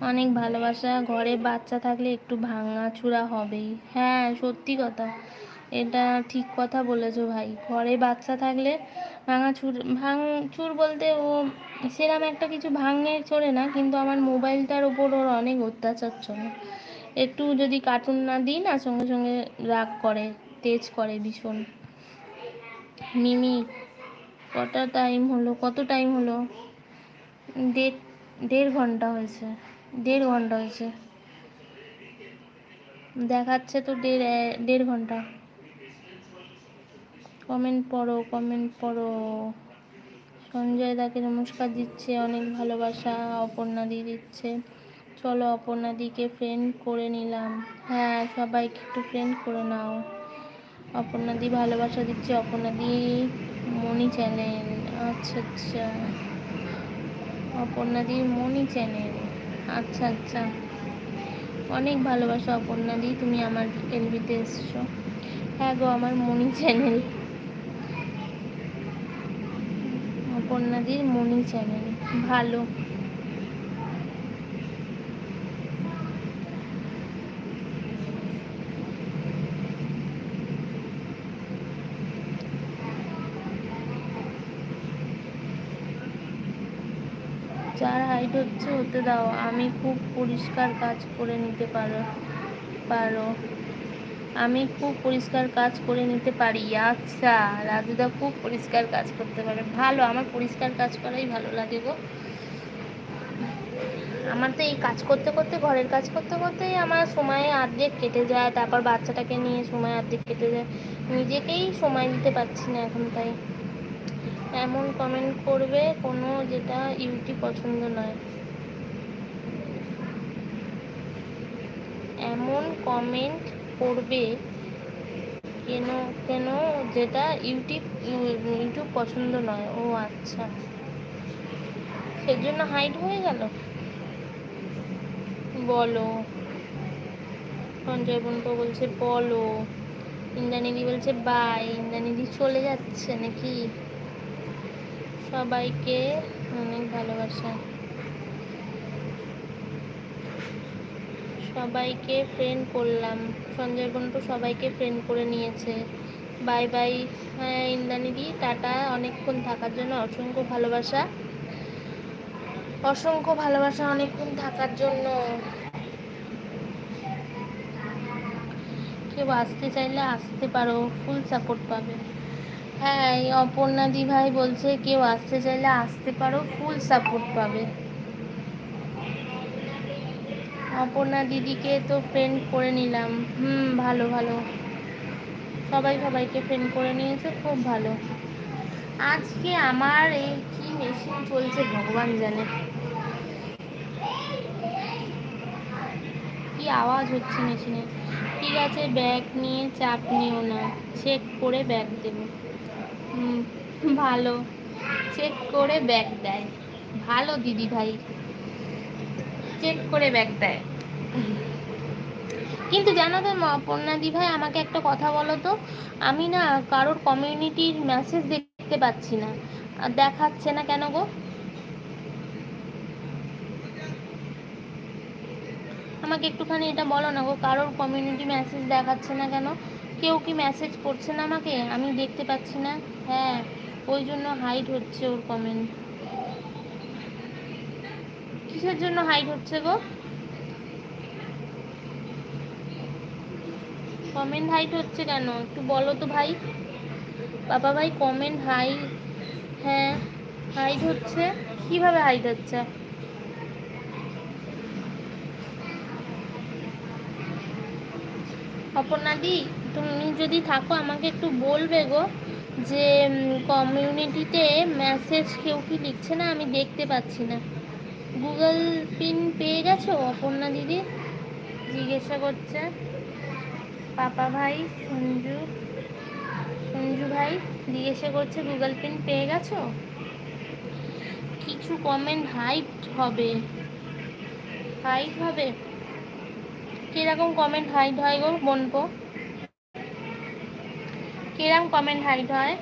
অনেক ভালোবাসা। ঘরে বাচ্চা থাকলে একটু ভাঙাচুরা হবেই। হ্যাঁ সত্যি কথা। এটা ঠিক কথা বলেছ ভাই। ঘরে বাচ্চা থাকলে ভাঙাচুর, ভাঙচুর বলতে ও সেরকম একটা কিছু ভাঙে চলে না, কিন্তু আমার মোবাইলটার ওপর ওর অনেক অত্যাচার চলে। একটু যদি কার্টুন না দিই না, সঙ্গে সঙ্গে রাগ করে, তেজ করে ভীষণ। মিমি, কটা টাইম হলো, কত টাইম হলো? দেড় দেড় ঘণ্টা হয়েছে। দেড় ঘণ্টা হয়েছে। দেখাচ্ছে তো দেড় দেড় ঘণ্টা। কমেন্ট পড়ো কমেন্ট পড়ো। সঞ্জয় দাকে নমস্কার দিচ্ছে অনেক ভালোবাসা, অপর্ণা দি দিচ্ছে। চলো অপর্ণা দিকে ফ্রেন্ড করে নিলাম। হ্যাঁ সবাইকে একটু ফ্রেন্ড করে নাও। অপর্ণা দি ভালোবাসা দিচ্ছে, অপর্ণা দি মনি চ্যানেল আচ্ছা আচ্ছা। অপর্ণা দি মনি চ্যানেল আচ্ছা আচ্ছা। অনেক ভালোবাসা অপর্ণা দি, তুমি আমার এলবিতে এসছো। হ্যাঁ গো, আমার মনি চ্যানেল। অপর্ণাদির মনি চ্যানেল, ভালো। যার হাইট হচ্ছে হতে দাও। আমি খুব পরিষ্কার কাজ করে নিতে পারো পারো। আমি খুব পরিষ্কার কাজ করে নিতে পারি। আচ্ছা রাজুদা খুব পরিষ্কার কাজ করতে পারে। ভালো, আমার পরিষ্কার কাজ করাই ভালো লাগে গো। আমার তো এই কাজ করতে করতে, ঘরের কাজ করতে করতেই আমার সময় অর্ধেক কেটে যায়। তারপর বাচ্চাটাকে নিয়ে সময় অর্ধেক কেটে যায়। নিজেকেই সময় দিতে পারছি না এখন তাই। এমন কমেন্ট করবে কোনো যেটা ইউটি পছন্দ নয়। এমন কমেন্ট করবে কেন কেন যেটা ইউটিউব ইউটিউব পছন্দ নয়। ও আচ্ছা। সেজন্য হাইট হয়ে গেল? বলো। সঞ্জয় বনকো বলছে, বলো। ইন্দ্রানিদি বলছে বাই ইন্দ্রানিদি চলে যাচ্ছে নাকি? সবাইকে অনেক ভালোবাসা। সবাইকে ফ্রেন্ড করলাম। সঞ্জয় বন্টু সবাইকে ফ্রেন্ড করে নিয়েছে। বাই বাই হ্যাঁ ইন্দ্রানিদি টাটা। অনেকক্ষণ থাকার জন্য অসংখ্য ভালোবাসা। অসংখ্য ভালোবাসা অনেকক্ষণ থাকার জন্য। কেউ আসতে চাইলে আসতে পারো ফুল সাপোর্ট পাবে। হ্যাঁ এই অপর্ণা দি ভাই বলছে কেউ আসতে চাইলে আসতে পারো ফুল সাপোর্ট পাবে। অপর্ণা দিদিকে তো ফ্রেন্ড করে নিলাম। হুম, ভালো ভালো। সবাই সবাইকে ফ্রেন্ড করে নিয়েছে, খুব ভালো। আজকে আমার এই কি মেশিন চলছে ভগবান জানে। কি আওয়াজ হচ্ছে মেশিনে ঠিক আছে ব্যাগ নিয়ে চাপ নিও না। চেক করে ব্যাগ দেবো। ভালো। চেক করে ব্যাগ দেয়। ভালো দিদি ভাই। চেক করে ব্যাগ দেয়। কিন্তু জানো তো পণ্যাদি ভাই, আমাকে একটা কথা বলো তো? আমি না কারোর কমিউনিটির মেসেজ দেখতে পাচ্ছি না। দেখাচ্ছে না কেন গো? আমাকে একটুখানি এটা বলো না গো, কারোর কমিউনিটি মেসেজ দেখাচ্ছে না কেন? কেউ কি মেসেজ করছে না আমাকে? আমি দেখতে পাচ্ছি না। হ্যাঁ ওই জন্য হাইট হচ্ছে ওর কমেন্ট কিসের জন্য হাইট হচ্ছে গো? কমেন্ট হাইট হচ্ছে কেন? একটু বলো তো ভাই। বাবা ভাই কমেন্ট হাই হ্যাঁ হাইট হচ্ছে। কীভাবে হাইট হচ্ছে? অপর্ণাদি তুমি যদি থাকো, আমাকে একটু বলবে গো যে কমিউনিটিতে মেসেজ কেউ কি লিখছে না? আমি দেখতে পাচ্ছি না। গুগল পিন পেয়ে গেছো? অপর্ণা দিদি জিজ্ঞাসা করছে। পাপা ভাই, সঞ্জু সঞ্জু ভাই জিজ্ঞাসা করছে গুগল পিন পেয়ে গেছো? কিছু কমেন্ট হাইট হবে। হাইট হবে? কীরকম কমেন্ট হাইট হয় গো, বোনপো? কীরকম কমেন্ট হাইট হয়?